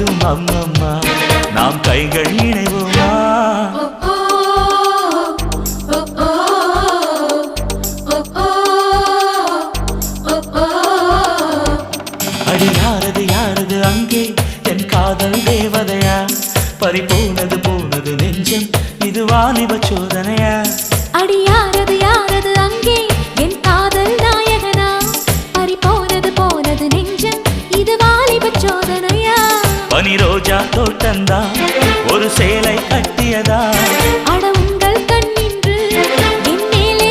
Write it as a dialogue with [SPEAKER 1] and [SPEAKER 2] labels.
[SPEAKER 1] பாடும் அம்மம்மா. நாம் கைகள் இணைவோமா? அடி யாரது யாரது அங்கே? என் காதல் தேவதையா? பறி போனது போனது நெஞ்சம். இதுவா நிப சோதனையா
[SPEAKER 2] அடி யாரது யாரது அங்கே? என் காதல் நாயகனா? பறி போனது போனது நெஞ்சம்.
[SPEAKER 1] పని రోజా తోటందా?